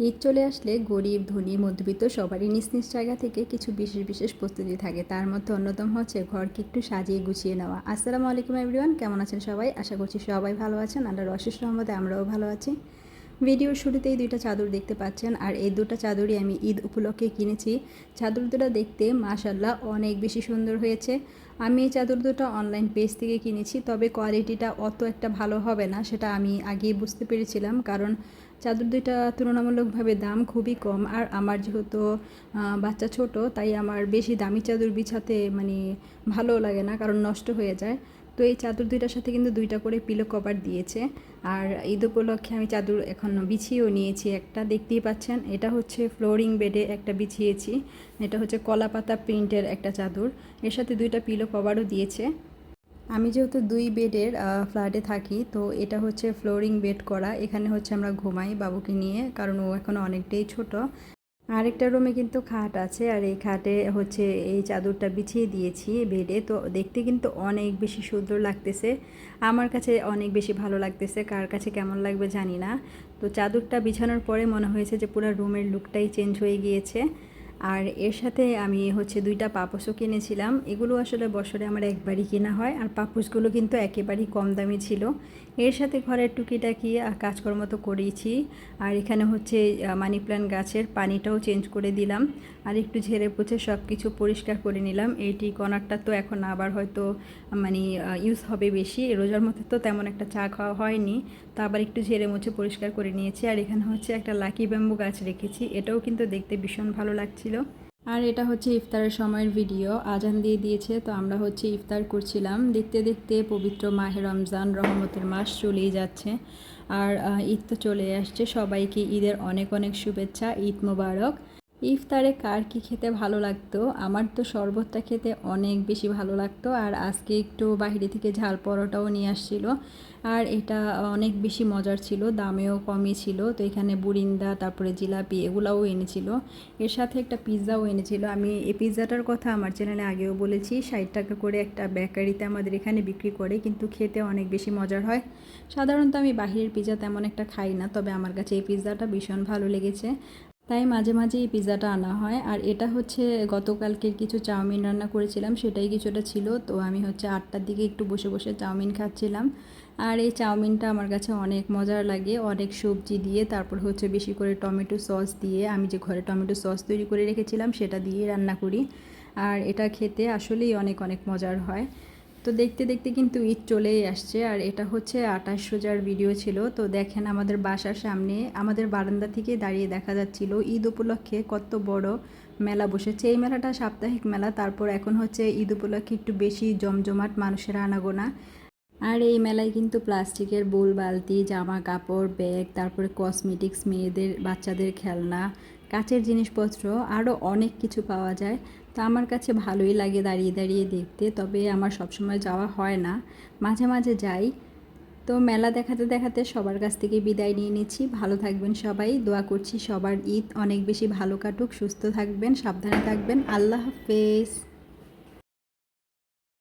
ঈদ চলে আসলে গরিব, ধনী, মধ্যবিত্ত সবারই নিজ নিজ জায়গা থেকে কিছু বিশেষ বিশেষ প্রস্তুতি থাকে। তার মধ্যে অন্যতম হচ্ছে ঘরকে একটু সাজিয়ে গুছিয়ে নেওয়া। আসসালামু আলাইকুম এভরিওয়ান কেমন আছেন সবাই? আশা করছি সবাই ভালো আছেন। আল্লাহর অশেষ রহমতে আমরাও ভালো আছি। ভিডিওর শুরুতেই দুইটা চাদর দেখতে পাচ্ছেন, আর এই দুটো চাদরই আমি ঈদ উপলক্ষে কিনেছি। চাদর দুটো দেখতে মাশাল্লাহ অনেক বেশি সুন্দর হয়েছে। আমি এই চাদর দুটো অনলাইন পেজ থেকে কিনেছি, তবে কোয়ালিটিটা অত একটা ভালো হবে না, সেটা আমি আগেই বুঝতে পেরেছিলাম, কারণ চাদর দুইটা তুলনামূলকভাবে দাম খুবই কম, আর আমার যেহেতু বাচ্চা ছোট, তাই আমার বেশি দামি চাদর বিছাতে মানে ভালো লাগে না, কারণ নষ্ট হয়ে যায়। তো এই চাদর দুইটার সাথে কিন্তু দুইটা করে পিলো কভার দিয়েছে। আর ঈদ উপলক্ষে আমি চাদর এখন বিছিয়েও নিয়েছি। একটা দেখতেই পাচ্ছেন, এটা হচ্ছে ফ্লোরিং বেডে একটা বিছিয়েছি। এটা হচ্ছে কলা পাতা প্রিন্টের একটা চাদর। এর সাথে দুইটা পিলো কভারও দিয়েছে। আমি যেহেতু দুই বেডের ফ্ল্যাটে থাকি, তো এটা হচ্ছে ফ্লোরিং বেড করা। এখানে হচ্ছে আমরা ঘুমাই বাবুকে নিয়ে, কারণ ও এখন অনেকটাই ছোট। আরেকটা রুমে কিন্তু খাট আছে আর এই খাটে হচ্ছে এই চাদরটা বিছিয়ে দিয়েছি বেডে। তো দেখতে কিন্তু অনেক বেশি সুন্দর লাগতেছে। আমার কাছে অনেক বেশি ভালো লাগতেছে, কার কাছে কেমন লাগবে জানি না। তো চাদরটা বিছানোর পরে মনে হয়েছে যে পুরো রুমের লুকটাই চেঞ্জ হয়ে গিয়েছে। আর এর সাথে আমি হচ্ছে দুইটা পাপোশও কিনেছিলাম। এগুলো আসলে বছরে আমার একবারই কেনা হয় আর পাপোশগুলো কিন্তু একেবারেই কম দামি ছিল। এর সাথে ঘরের টুকিটাকি কাজকর্ম তো করেইছি। আর এখানে হচ্ছে মানি প্ল্যান্ট গাছের পানিটাও চেঞ্জ করে দিলাম। আর একটু ঝেড়ে পুছে সব কিছু পরিষ্কার করে নিলাম। এইটি কর্নারটা তো এখন আবার হয়তো মানে ইউজ হবে বেশি। রোজার মধ্যে তো তেমন একটা চা খাওয়া হয়নি। তো আবার একটু ঝেড়ে মুছে পরিষ্কার করে নিয়েছি। আর এখানে হচ্ছে একটা লাকি ব্যাম্বু গাছ রেখেছি। এটাও কিন্তু দেখতে ভীষণ ভালো লাগছিল আর এটা হচ্ছে ইফতারের সময়ের ভিডিও। আজান দিয়ে দিয়েছে, তো আমরা হচ্ছে ইফতার করছিলাম। দেখতে দেখতে পবিত্র মাহে রমজান রহমতের মাস চলেই যাচ্ছে। আর ঈদ তো চলে আসছে। সবাইকে ঈদের অনেক অনেক শুভেচ্ছা। ঈদ মোবারক। ইফতারে কার কি খেতে ভালো লাগতো? আমার তো শরবতটা খেতে অনেক বেশি ভালো লাগতো। আর আজকে একটু বাহিরে থেকে ঝাল পরোটাও নিয়ে আসছিল। আর এটা অনেক বেশি মজার ছিল, দামেও কমই ছিল। তো এখানে বুরিন্দা, তারপরে জিলাপি এগুলাও এনেছিল। এর সাথে একটা পিৎজাও এনেছিল। আমি এই পিৎজাটার কথা আমার চ্যানেলে আগেও বলেছি, ষাট টাকা করে একটা বেকারিতে আমাদের এখানে বিক্রি করে, কিন্তু খেতে অনেক বেশি মজার হয়। সাধারণত আমি বাহিরের পিৎজা তেমন একটা খাই না, তবে আমার কাছে এই পিৎজাটা ভীষণ ভালো লেগেছে। তাই মাঝে মাঝে এই পিৎজাটা আনা হয়। আর এটা হচ্ছে গতকালকের কিছু চাউমিন রান্না করেছিলাম, সেটাই কিছুটা ছিল। তো আমি হচ্ছে আটটার দিকে একটু বসে বসে চাউমিন খাচ্ছিলাম। আর এই চাউমিনটা আমার কাছে অনেক মজার লাগে। অনেক সবজি দিয়ে, তারপর হচ্ছে বেশি করে টমেটো সস দিয়ে, আমি যে ঘরে টমেটো সস তৈরি করে রেখেছিলাম, সেটা দিয়ে রান্না করি। আর এটা খেতে আসলেই অনেক অনেক মজার হয়। তো দেখতে দেখতে কিন্তু ঈদ চলেই আসছে। আর এটা হচ্ছে আঠাশ রোজার ভিডিও ছিল। তো দেখেন আমাদের বাসার সামনে, আমাদের বারান্দা থেকে দাঁড়িয়ে দেখা যাচ্ছিল ঈদ উপলক্ষে কত বড় মেলা বসেছে। এই মেলাটা সাপ্তাহিক মেলা, তারপর এখন হচ্ছে ঈদ উপলক্ষে একটু বেশি জমজমাট মানুষের আনাগোনা। আর এই মেলায় কিন্তু প্লাস্টিকের বোল, বালতি, জামা কাপড়, ব্যাগ, তারপরে কসমেটিক্স মেয়েদের, বাচ্চাদের খেলনা কাচের জিনিসপত্র আরও অনেক কিছু পাওয়া যায়। তো আমার কাছে ভালোই লাগে দাঁড়িয়ে দাঁড়িয়ে দেখতে, তবে আমার সবসময় যাওয়া হয় না। মাঝে মাঝে যাই। তো মেলা দেখাতে দেখাতে সবার কাছ থেকে বিদায় নিয়ে নিচ্ছি। ভালো থাকবেন সবাই। দোয়া করছি সবার ঈদ অনেক বেশি ভালো কাটুক, সুস্থ থাকবেন, সাবধানে থাকবেন। আল্লাহ হাফেজ।